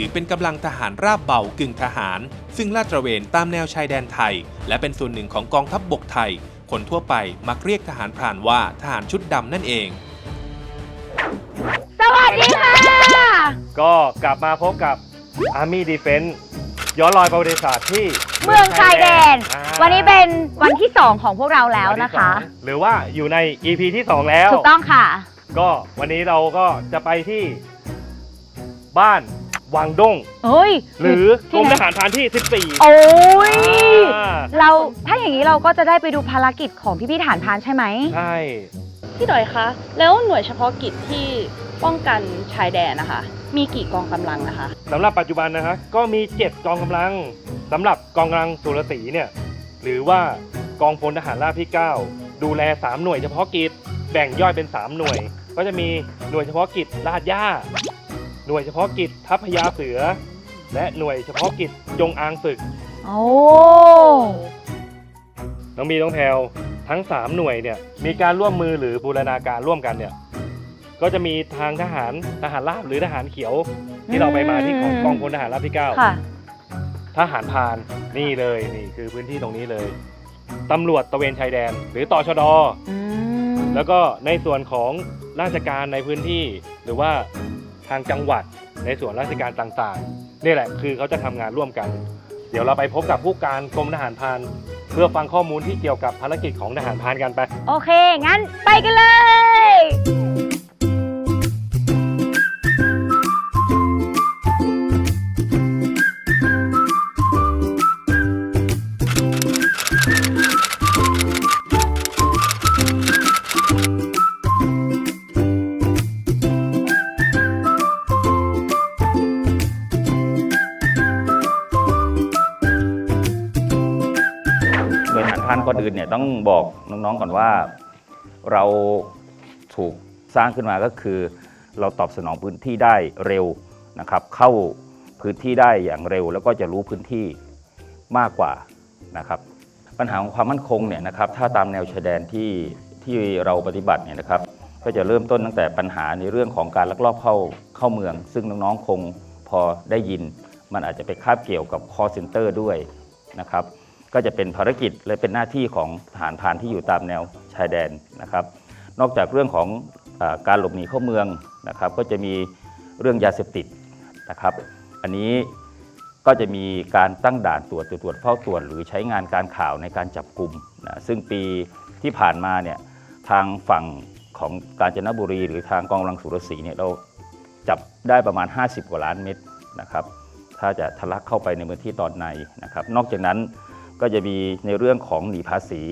ถือเป็นกำลังทหารราบเบากึ่งทหาร ซึ่งลาดตระเวนตามแนวชายแดนไทย และเป็นส่วนหนึ่งของกองทัพบบกไทย คนทั่วไปมักเรียกทหารพรานว่าทหารชุดดำนั่นเอง สวัสดีค่ะ ก็กลับมาพบกับ Army Defense ย้อนรอยประวัติศาสตร์ที่เมืองชายแดน อ่าวันนี้เป็นวันที่ 2 ของพวกเราแล้วนะคะ วัที่สองหรือว่าอยู่ใน EP ที่ 2 แล้ว ถูกต้องค่ะ ก็วันนี้เราก็จะไปที่บ้าน วังด้ง เฮ้ยหรือกรมที่ทไหนหารพรานที่ 14 โอ้ยอ่า เราถ้าอย่างนี้เราก็จะได้ไปดูภารกิจของพี่พี่ๆฐานพรานใช่ไหม ใช่ พี่ดอยคะ แล้วหน่วยเฉพาะกิจที่ป้องกันชายแดนนะคะ มีกี่กองกำลังนะคะ สำหรับปัจจุบันนะฮะก็มี 7 กองกำลังสำหรับกองกำลังสุรศรีเนี่ยหรือว่ากองพลทหารราบที่ 9 ดูแล 3 หน่วยเฉพาะกิจ แบ่งย่อยเป็น 3 หน่วย ก็จะมีหน่วยเฉพาะกิจลาดย่า หน่วยเฉพาะกิจทัพพญาเสือ และหน่วยเฉพาะกิจจงอางศึก โอ้ น้องมีน้องแพลวทั้ง 3 หน่วยเนี่ยมีการร่วมมือหรือบูรณาการร่วมกันเนี่ยก็จะมีทางทหารทหารราบหรือทหารเขียว ที่เราไปมาที่ของกองพลทหารราบที่ 9 ค่ะ ทหารพรานนี่เลยนี่คือพื้นที่ตรงนี้เลยตำรวจตระเวนชายแดน หรือต่อชด อืมแล้วก็ในส่วนของราชการในพื้นที่ หรือว่า ทางจังหวัดในส่วนราชการต่างๆนี่แหละคือเขาจะทำงานร่วมกัน เดี๋ยวเราไปพบกับผู้การกรมทหารพานเพื่อฟังข้อมูลที่เกี่ยวกับภารกิจของทหารพานกันไป โอเค งั้นไปกันเลย หน่วยทหารพรานก่อนอื่นเนี่ยต้องบอกน้องๆก่อนว่า เราถูกสร้างขึ้นมาก็คือ เราตอบสนองพื้นที่ได้เร็วนะครับ เข้าพื้นที่ได้อย่างเร็ว แล้วก็จะรู้พื้นที่มากกว่านะครับ ปัญหาของความมั่นคงเนี่ยนะครับถ้าตามแนวชายแดนที่ที่เราปฏิบัติเนี่ยนะครับ ก็จะเริ่มต้นตั้งแต่ปัญหาในเรื่องของการลักลอบเข้าเข้าเมือง ซึ่งน้องๆคงพอได้ยิน มันอาจจะไปคาบเกี่ยวกับ call center ด้วยนะครับ ก็จะเป็นภารกิจและเป็นหน้าที่ของทหารพรานที่อยู่ตามแนวชายแดนนะครับ นอกจากเรื่องของอการหลบหนีเข้าเมืองนะครับ ก็จะมีเรื่องยาเสพติดนะครับ อันนี้ก็จะมีการตั้งด่านตรวจตรวจเฝ้าตรวจ หรือใช้งานการข่าวในการจับกลุ่มนะซึ่งปีที่ผ่านมาเนี่ยทางฝั่งของกาญจนบุรี หรือทางกองกำลังสุรศรีเนี่ยเราจับได้ประมาณ 50 กว่าล้านเม็ดนะครับ ถ้าจะทะลักเข้าไปในพื้นที่ตอนในนะครับ นอกจากนั้น ก็จะมีในเรื่องของหนีภาษี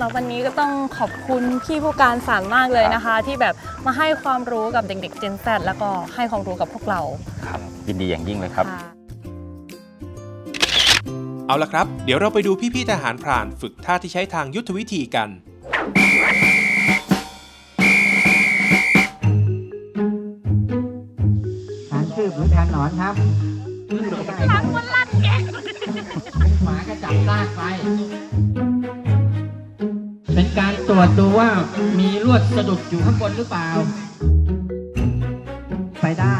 ค่ะสำหรับวันนี้ก็ต้องขอบคุณพี่ผู้การสารมากเลยนะคะ ที่แบบมาให้ความรู้กับเด็กๆ Gen Z แล้วก็ให้ความรู้กับพวกเราครับยินดีอย่างยิ่งเลยครับ ค่ะ เอาละครับ เดี๋ยวเราไปดูพี่ๆทหารพราน ฝึกท่าที่ใช้ทางยุทธวิธีกันทานคืบหรือทานหนอนครับทางมันลัดแกหมาก็จับลากไปเป็นการตร วจดูว่ามีลวดสะดุดอยู่ข้างบนหรือเปล่า ไปได้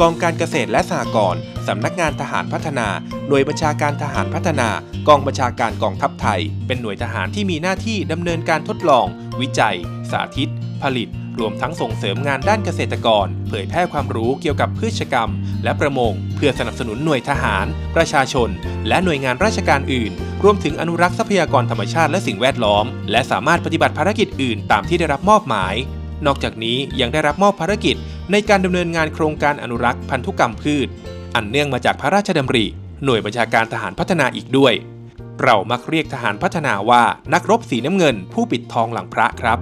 กองการเกษตรและสหกรณ์สำนักงานทหารพัฒนา หน่วยบัญชาการทหารพัฒนา กองบัญชาการกองทัพไทย เป็นหน่วยทหารที่มีหน้าที่ดำเนินการทดลอง วิจัย สาธิต ผลิต รวมทั้งส่งเสริมงานด้านเกษตรกร เผยแพร่ความรู้เกี่ยวกับพืชกรรม และประมง เพื่อสนับสนุนหน่วยทหาร ประชาชน และหน่วยงานราชการอื่น รวมถึงอนุรักษ์ทรัพยากรธรรมชาติและสิ่งแวดล้อม และสามารถปฏิบัติภารกิจอื่นตามที่ได้รับมอบหมาย นอกจากนี้ยังได้รับมอบภารกิจ ในการดำเนินงานโครงการอนุรักษ์พันธุกรรมพืช อันเนื่องมาจากพระราชดำริ หน่วยบัญชาการทหารพัฒนาอีกด้วย เรามักเรียกทหารพัฒนาว่านักรบสีน้ำเงิน ผู้ปิดทองหลังพระครับ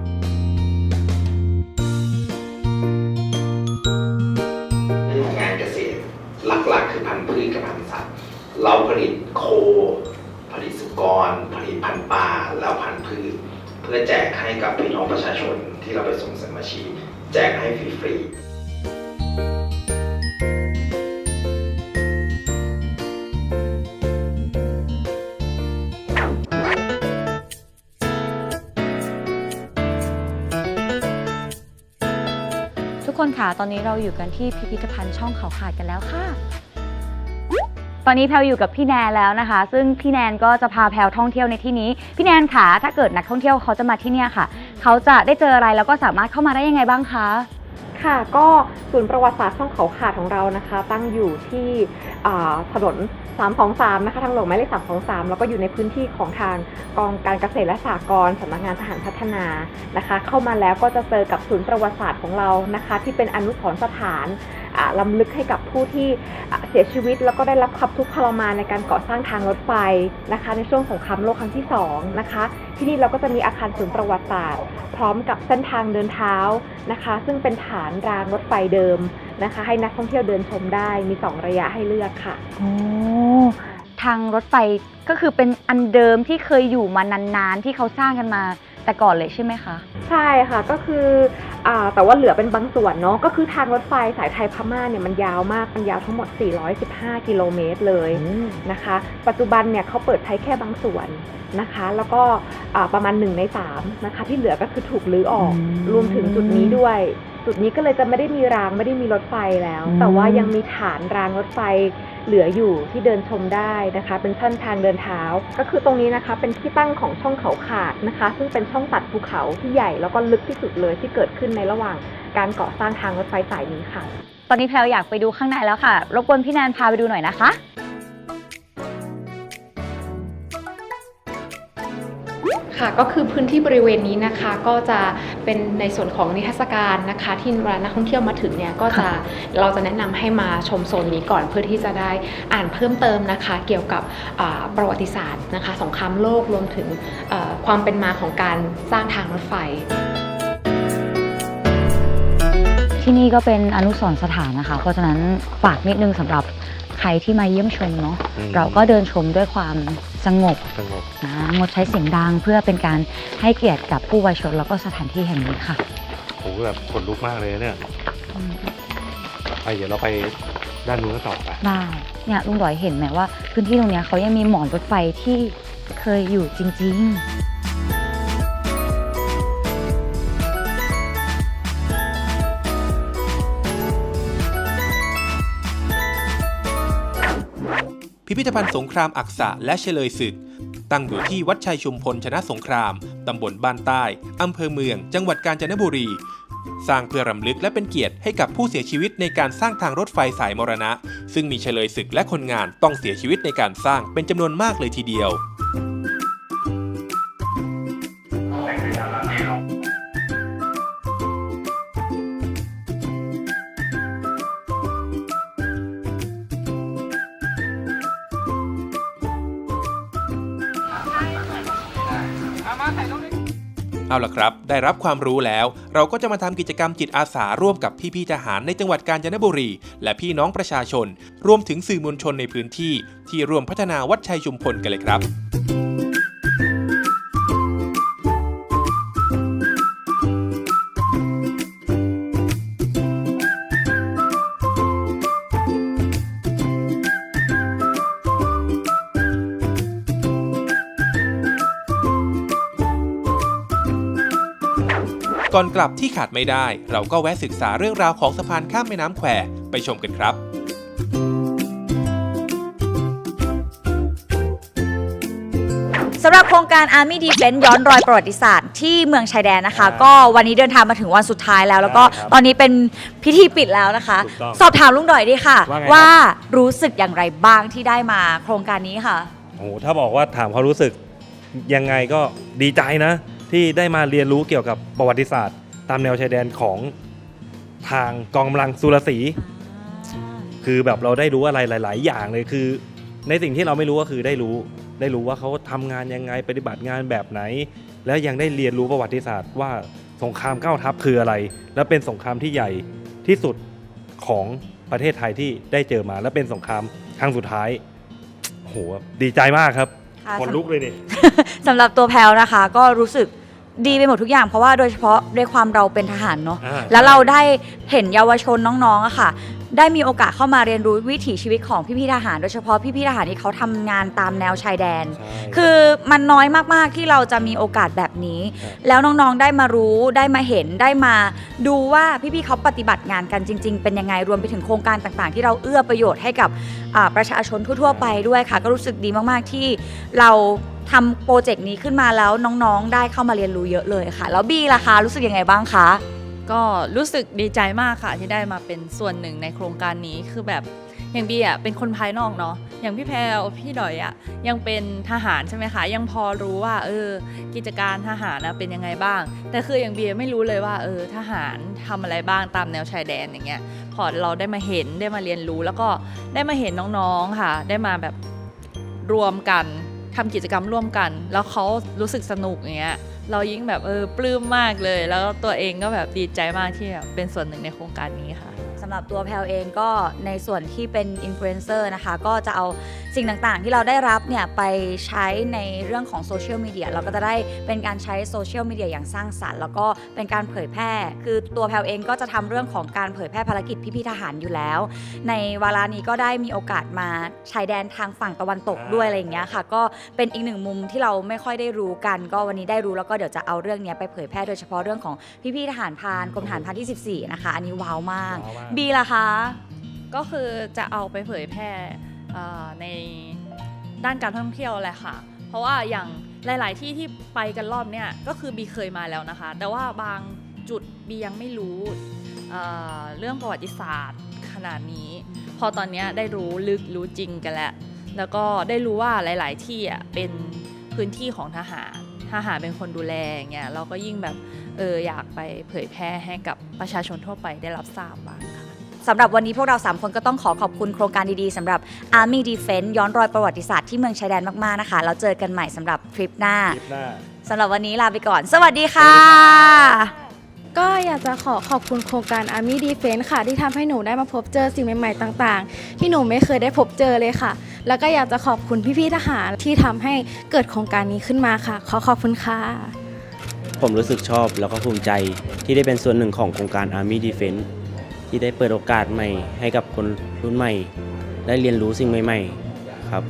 งของงานเกษตรหลักๆ คือพันธุ์พืชกับพันธุ์สัตว์เราผลิตโค ผลิตสุกร ผลิตพันธุ์ปลาแล้วพันธุ์พืชเพื่อแจกให้กับพี่น้องประชาชนที่เราไปส่งเสริมอาชีพแจกให้ฟรีๆ ตอนนี้เราอยู่กันที่พิพิธภัณฑ์ช่องเขาขาดกันแล้วค่ะ ตอนนี้แพลอยู่กับพี่แนนแล้วนะคะ ซึ่งพี่แนนก็จะพาแพลท่องเที่ยวในที่นี้ พี่แนนค่ะ ถ้าเกิดนักท่องเที่ยวเขาจะมาที่เนี่ยค่ะ เขาจะได้เจออะไรแล้วก็สามารถเข้ามาได้ยังไงบ้างคะ ค่ะก็ศูนย์ประวัติศาสตร์ช่องเขาขาดของเรานะคะ ตั้งอยู่ที่อ่าถนน 323 นะคะ ทางหลวงหมายเลข 323 แล้วก็อยู่ในพื้นที่ของทางกองการเกษตรและสหกรณ์สำนักงานทหารพัฒนานะคะ เข้ามาแล้วก็จะเจอกับศูนย์ประวัติศาสตร์ของเรานะคะ ที่เป็นอนุสรณ์สถาน ล้ำลึกให้กับผู้ที่เสียชีวิต แล้วก็ได้รับความทุกข์ทรมานในการก่อสร้างทางรถไฟนะคะ ในช่วงสงครามโลกครั้งที่สองนะคะ ที่นี่เราก็จะมีอาคารศูนย์ประวัติศาสตร์ พร้อมกับเส้นทางเดินเท้านะคะ ซึ่งเป็นฐานรางรถไฟเดิมนะคะ ให้นักท่องเที่ยวเดินชมได้มี 2 ระยะให้เลือกค่ะโอ้ทางรถไฟก็คือเป็นอันเดิมที่เคยอยู่มานานๆที่เขาสร้างกันมา แต่ก่อนเลยใช่ไหมคะ ใช่ค่ะก็คืออาแต่ว่าเหลือเป็นบางส่วนเนาะก็คือทางรถไฟสายไทยพม่าเนี่ยมันยาวมาก มันยาวทั้งหมด 415 กิโลเมตรเลยนะคะ ปัจจุบันเนี่ยเขาเปิดใช้แค่บางส่วนนะคะ แล้วก็อ่าประมาณ 1 ใน 3 นะคะ ที่เหลือก็คือถูกลื้อออกอืมรวมถึงจุดนี้ด้วย จุดนี้ก็เลยจะไม่ได้มีรางไม่ได้มีรถไฟแล้วอืมแต่ว่ายังมีฐานรางรถไฟ เหลืออยู่ที่เดินชมได้นะคะ เป็นเส้นทางเดินเท้า ก็คือตรงนี้นะคะ เป็นที่ตั้งของช่องเขาขาดนะคะ ซึ่งเป็นช่องตัดภูเขาที่ใหญ่แล้วก็ลึกที่สุดเลยที่เกิดขึ้นในระหว่างการก่อสร้างทางรถไฟสายนี้ค่ะ ตอนนี้แพลวอยากไปดูข้างในแล้วค่ะ รบกวนพี่แนนพาไปดูหน่อยนะคะ ค่ะก็คือพื้นที่บริเวณนี้นะคะก็จะเป็นในส่วนของนิทรรศการนะคะที่เวลานักท่องเที่ยวมาถึงเนี่ยก็จะเราจะแนะนำให้มาชมโซนนี้ก่อนเพื่อที่จะได้อ่านเพิ่มเติมนะคะ เกี่ยวกับอ่าประวัติศาสตร์นะคะสงครามโลกรวมถึงเอ่อความเป็นมาของการสร้างทางรถไฟที่นี่ก็เป็นอนุสรณ์สถานนะคะ เพราะฉะนั้นฝากนิดนึงสำหรับ ใครที่มาเยี่ยมชมเนาะอืม เราก็เดินชมด้วยความสงบสงบนะงดใช้เสียงดังเพื่อเป็นการให้เกียรติกับผู้วายชนแล้วก็สถานที่แห่งนี้ค่ะโหแบบขนลุกมากเลยเนี่ยไปเดี๋ยวเราไปด้านนู้นกันต่อไปได้เนี่ยลุงดอยเห็นไหมว่า พื้นที่ตรงเนี้ยเขายังมีหมอนรถไฟที่เคยอยู่จริง ๆ พิพิธภัณฑ์สงครามอักษะและเฉลยศึก ตั้งอยู่ที่วัดชัยชุมพลชนะสงคราม ตำบลบ้านใต้ อำเภอเมือง จังหวัดกาญจนบุรี สร้างเพื่อรำลึกและเป็นเกียรติให้กับผู้เสียชีวิตในการสร้างทางรถไฟสายมรณะ ซึ่งมีเฉลยศึกและคนงานต้องเสียชีวิตในการสร้างเป็นจำนวนมากเลยทีเดียว เอาล่ะครับ ได้รับความรู้แล้ว เราก็จะมาทำกิจกรรมจิตอาสาร่วมกับพี่ๆทหารในจังหวัดกาญจนบุรี และพี่น้องประชาชน รวมถึงสื่อมวลชนในพื้นที่ ที่ร่วมพัฒนาวัดชัยชุมพลกันเลยครับ ก่อนกลับที่ขาดไม่ได้ เราก็แวะศึกษาเรื่องราวของสะพานข้ามแม่น้ำแควไปชมกันครับสำหรับโครงการ Army Defense ย้อนรอยประวัติศาสตร์ที่เมืองชายแดนนะคะอ่าก็วันนี้เดินทางมาถึงวันสุดท้ายแล้ว แล้วก็ใช่ครับตอนนี้เป็นพิธีปิดแล้วนะคะ ถูกต้องสอบถามลุงดอยดีค่ะ ว่าไงครับ ว่ารู้สึกอย่างไรบ้างที่ได้มาโครงการนี้ค่ะ โอ้โหถ้าบอกว่าถามความรู้สึกยังไงก็ดีใจนะ ที่ได้มาเรียนรู้เกี่ยวกับประวัติศาสตร์ ตามแนวชายแดนของทางกองกำลังสุรศรีคือแบบเราได้รู้อะไรหลาย ๆ อย่างเลยคือ ในสิ่งที่เราไม่รู้ก็คือได้รู้ ได้รู้ว่าเขาทำงานยังไงปฏิบัติงานแบบไหน แล้วยังได้เรียนรู้ประวัติศาสตร์ว่าสงครามเก้าทัพคืออะไร และเป็นสงครามที่ใหญ่ที่สุดของประเทศไทยที่ได้เจอมา และเป็นสงครามครั้งสุดท้ายโอ้โหดีใจมากครับ ค่ะขนลุกเลยนี่สำหรับตัวแพลวนะคะ ก็รู้สึกดีไปหมดทุกอย่างเพราะว่าโดยเฉพาะด้วยความเราเป็นทหารเนาะอ่า แล้วเราได้เห็นเยาวชนน้องๆอะค่ะ ได้มีโอกาสเข้ามาเรียนรู้วิถีชีวิตของพี่ๆทหาร โดยเฉพาะพี่ๆทหารที่เขาทำงานตามแนวชายแดนใช่คือมันน้อยมากๆที่เราจะมีโอกาสแบบนี้ครับแล้วน้องๆได้มารู้ได้มาเห็นได้มาดูว่าพี่ๆเขาปฏิบัติงานกันจริง ๆ เป็นยังไงรวมไปถึงโครงการต่างๆ ที่เราเอื้อประโยชน์ให้กับอ่าประชาชนทั่วๆไปด้วยค่ะ ก็รู้สึกดีมากๆที่เราทำโปรเจกต์นี้ขึ้นมาแล้วน้องๆ ได้เข้ามาเรียนรู้เยอะเลยค่ะ แล้วบี้ล่ะคะรู้สึกยังไงบ้างคะ ก็รู้สึกดีใจมากค่ะที่ได้มาเป็นส่วนหนึ่งในโครงการนี้คือแบบอย่างบีอะเป็นคนภายนอกเนาะอย่างพี่แพรวพี่ดอยอะยังเป็นทหารใช่ไหมคะยังพอรู้ว่าเออกิจการทหารนะเป็นยังไงบ้าง แต่คืออย่างบีไม่รู้เลยว่าเออทหารทำอะไรบ้างตามแนวชายแดนอย่างเงี้ยพอเราได้มาเห็นได้มาเรียนรู้ แล้วก็ได้มาเห็นน้องๆค่ะ ได้มาแบบรวมกัน ทำกิจกรรมร่วมกัน แล้วเขารู้สึกสนุกอย่างเงี้ยเรายิ่งแบบเออปลื้มมากเลย แล้วตัวเองก็แบบดีใจมากที่แบบเป็นส่วนหนึ่งในโครงการนี้ค่ะำหรับตัวแพลวเองก็ในส่วนที่เป็นอินฟลูเอนเซอร์นะคะ ก็จะเอาสิ่งต่างๆ ที่เราได้รับเนี่ยไปใช้ในเรื่องของโซเชียลมีเดียเราก็จะได้เป็นการใช้โซเชียลมีเดียอย่างสร้างสรรค์ แล้วก็เป็นการเผยแพร่ คือตัวแพลวเองก็จะทำเรื่องของการเผยแพร่ภารกิจพี่ๆทหารอยู่แล้ว ในวาระนี้ก็ได้มีโอกาสมาชายแดนทางฝั่งตะวันตกด้วยอะไรอย่างเงี้ยค่ะ ก็เป็นอีกหนึ่งมุมที่เราไม่ค่อยได้รู้กัน ก็วันนี้ได้รู้แล้วก็เดี๋ยวจะเอาเรื่องนี้ไปเผยแพร่โดยเฉพาะเรื่องของพี่ๆทหารพานกรมทหารพานที่ 14 นะคะ อันนี้ว้าวมากว้าวมากบีล่ะคะ ก็คือจะเอาไปเผยแพร่ในด้านการท่องเที่ยวแหละค่ะ เพราะว่าอย่างหลาย ๆ ที่ที่ไปกันรอบเนี้ยก็คือบีเคยมาแล้วนะคะ แต่ว่าบางจุดบียังไม่รู้เเรื่องประวัติศาสตร์ขนาดนี้ พอตอนนี้ได้รู้ลึกรู้จริงกันแล้ว แล้วก็ได้รู้ว่าหลาย ๆ ที่อะเป็นพื้นที่ของทหารทหารเป็นคนดูแลอย่างเงี้ยเราก็ยิ่งแบบเอออยากไปเผยแพร่ให้กับประชาชนทั่วไปได้รับทราบบ้าง สำหรับวันนี้พวกเรา 3 คนก็ต้องขอขอบคุณโครงการดีๆสำหรับ Army Defense ย้อนรอยประวัติศาสตร์ที่เมืองชายแดนมากๆนะคะแล้วเจอกันใหม่สำหรับทริปหน้าคลิปหน้า สำหรับวันนี้ลาไปก่อน สวัสดีค่ะ ก็อยากจะขอขอบคุณโครงการ Army Defense ค่ะ ที่ทำให้หนูได้มาพบเจอสิ่งใหม่ ๆ ต่างๆ ที่หนูไม่เคยได้พบเจอเลยค่ะ แล้วก็อยากจะขอบคุณพี่ๆทหารที่ทำให้เกิดโครงการนี้ขึ้นมาค่ะ ขอขอบคุณค่ะ ผมรู้สึกชอบแล้วก็ภูมิใจที่ได้เป็นส่วนหนึ่งของโครงการ Army Defense ที่ได้เปิดโอกาสใหม่ ให้กับคนรุ่นใหม่ ได้เรียนรู้สิ่งใหม่ ๆ ครับ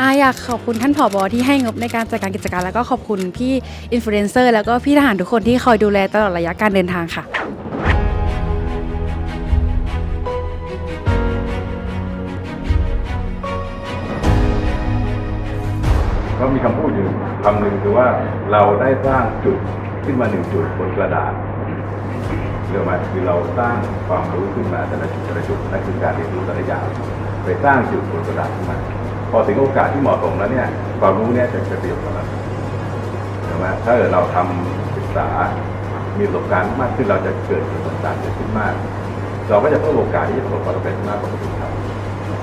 อาอยากขอบคุณท่านผอบอที่ให้งบในการจัดการกิจการ แล้วก็ขอบคุณพี่อินฟลูเอนเซอร์แล้วก็พี่ทหารทุกคนที่คอยดูแลตลอดระยะการเดินทางค่ะก็มีคำพูดอยู่คำหนึ่งคือว่าเราได้สร้างจุดขึ้นมาหนึ่งจุดบนกระดาษื่องมาคือเราสร้างความรู้ขึ้นมาแต่ละจุดแต่ละจุดนั่นคือการเรียนรู้แต่ละอย่างไปสร้างจุดบนกระดาษขึ้นมาพอถึงโอกาสที่เหมาะสมแล้วเนี่ยความรู้เนี่ยจะเป็นประโยชน์กับเราใช่ไหมถ้าเกิดเราทำศึกษามีประสบการณ์มากขึ้นเราจะเกิดประสบการณ์เกิดขึ้นมาก เราก็จะเพิ่มโอกาสที่จะประสบความสำเร็จมากกว่าคนอื่นครับ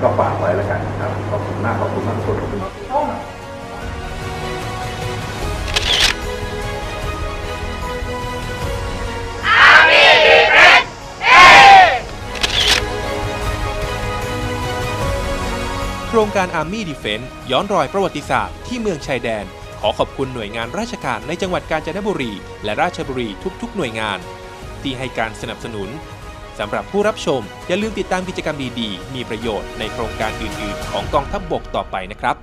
ก็ฝากไว้แล้วกันครับขอบคุณมากขอบคุณมากทุกคน ครงการ Army Defense ย้อนรอยประวัติศาสตร์ที่เมืองชายแดน ขอขอบคุณหน่วยงานราชการในจังหวัดกาญจนบุรี และราชบุรีทุกๆ หน่วยงาน ที่ให้การสนับสนุนสำหรับผู้รับชม อย่าลืมติดตามกิจกรรมดีๆ มีประโยชน์ในโครงการอื่นๆ ของกองทัพบบกต่อไปนะครับ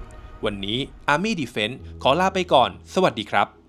วันนี้ Army Defense ขอลาไปก่อน สวัสดีครับ